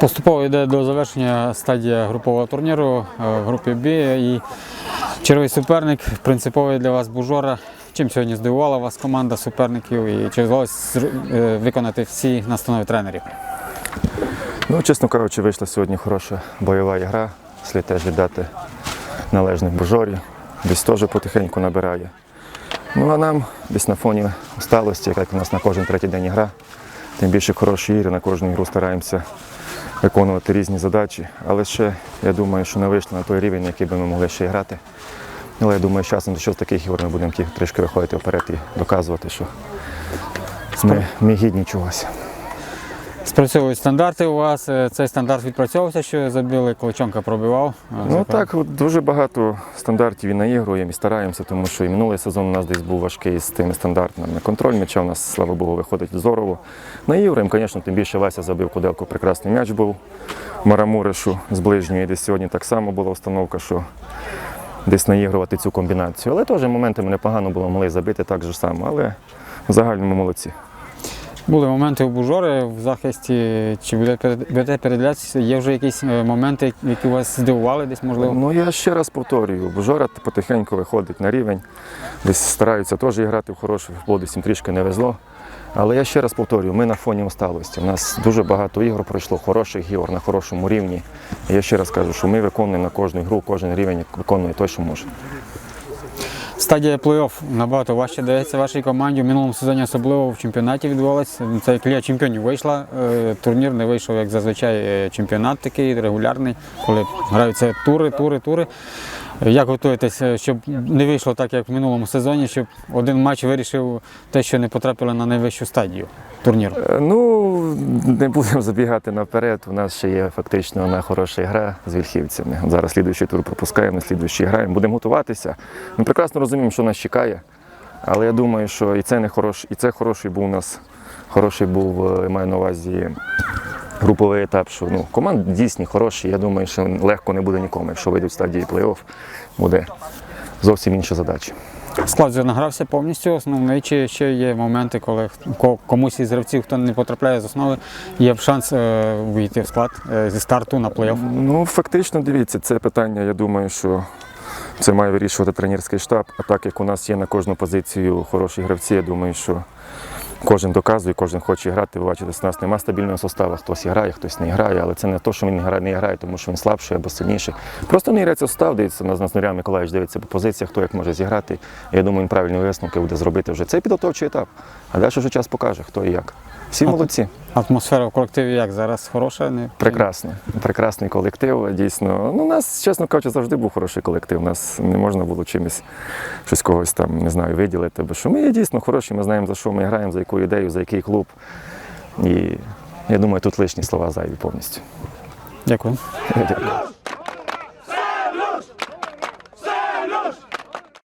Поступово йде до завершення стадія групового турніру е, в групі Б. І черговий суперник принциповий для вас Бужора. Чим сьогодні здивувала вас команда суперників і чи вдалося е, виконати всі настанови тренерів? Ну, чесно кажучи, вийшла сьогодні хороша бойова гра. Слід теж віддати належних бужорі. Десь теж потихеньку набирає. Ну а нам десь на фоні усталості, як у нас на кожен третій день гра, тим більше хороші ігри, на кожну ігру стараємося виконувати різні задачі. Але ще я думаю, що не вийшло на той рівень, який би ми могли ще грати. Але я думаю, з часом що з таких ігор ми будемо трішки виходити вперед і доказувати, що ми, ми гідні чогось. Спрацьовують стандарти у вас. Е, Цей стандарт відпрацьовувався, що забили, Кличонка пробивав. Ну так, дуже багато стандартів і наігруємо, і стараємося, тому що і минулий сезон у нас десь був важкий з тими стандартами. Контроль м'яча у нас, слава Богу, виходить здорово. Наігруємо, звісно, тим більше Вася забив куделку, прекрасний м'яч був Марамуришу з ближньої. Десь сьогодні так само була установка, що десь наігрувати цю комбінацію. Але теж моментами непогано було, могли забити так же само, але в загальному молодці. Були моменти Бужори в захисті. Чи буде перед- будете передивлятися? Є вже якісь е, моменти, які вас здивували десь, можливо? Ну я ще раз повторюю, Бужора потихеньку виходить на рівень, десь стараються теж грати в футбол, десь їм трішки не везло. Але я ще раз повторюю, ми на фоні усталості. У нас дуже багато ігор пройшло, хороших ігор на хорошому рівні. Я ще раз кажу, що ми виконуємо на кожну гру, кожен рівень виконує той, що може. Стадія плей-офф набагато важче дається вашій команді. В минулому сезоні особливо в чемпіонаті відбувалося. Це як Ліга чемпіонів вийшла. е, Турнір не вийшов, як зазвичай е, чемпіонат такий регулярний, коли граються тури, тури, тури. Як готуєтеся, щоб не вийшло так, як в минулому сезоні, щоб один матч вирішив те, що не потрапили на найвищу стадію турніру? Е, Ну, не будемо забігати наперед. У нас ще є фактично одна хороша гра з вільхівцями. Зараз слідуючий тур пропускаємо, слідуючий граємо. Будемо готуватися. Ми прекрасно розуміємо, що нас чекає. Але я думаю, що і це не хороший, і це хороший був у нас. Хороший був, е, маю на увазі груповий етап, що ну, команд дійсні хороші. Я думаю, що легко не буде нікому. Якщо вийдуть в стадії плей-офф, буде зовсім інша задача. Склад вже награвся повністю основний, чи ще є моменти, коли комусь із гравців, хто не потрапляє з основи, є шанс е, вийти в склад е, зі старту на плей-офф. Ну, фактично, дивіться, це питання, я думаю, що це має вирішувати тренерський штаб. А так як у нас є на кожну позицію хороші гравці, я думаю, що кожен доказує, кожен хоче грати. Ви бачите, у нас немає стабільного составу. Хтось грає, хтось не грає, але це не те, що він не грає, не грає, тому що він слабший або сильніший. Просто не грається состав, дивиться, нас Нурян Миколаївич дивиться по позиціях, хто як може зіграти. Я думаю, він правильні висновки буде зробити вже. Це підготовчий етап. А далі вже час покаже, хто і як. Всі молодці. Атмосфера в колективі як зараз хороша? Не? Прекрасно, прекрасний колектив. Дійсно, ну у нас, чесно кажучи, завжди був хороший колектив. У нас не можна було чимось щось когось там не знаю виділити. Бо що ми є дійсно хороші, ми знаємо за що ми граємо, за яку ідею, за який клуб. І я думаю, тут лишні слова зайві повністю. Дякую. Дякую.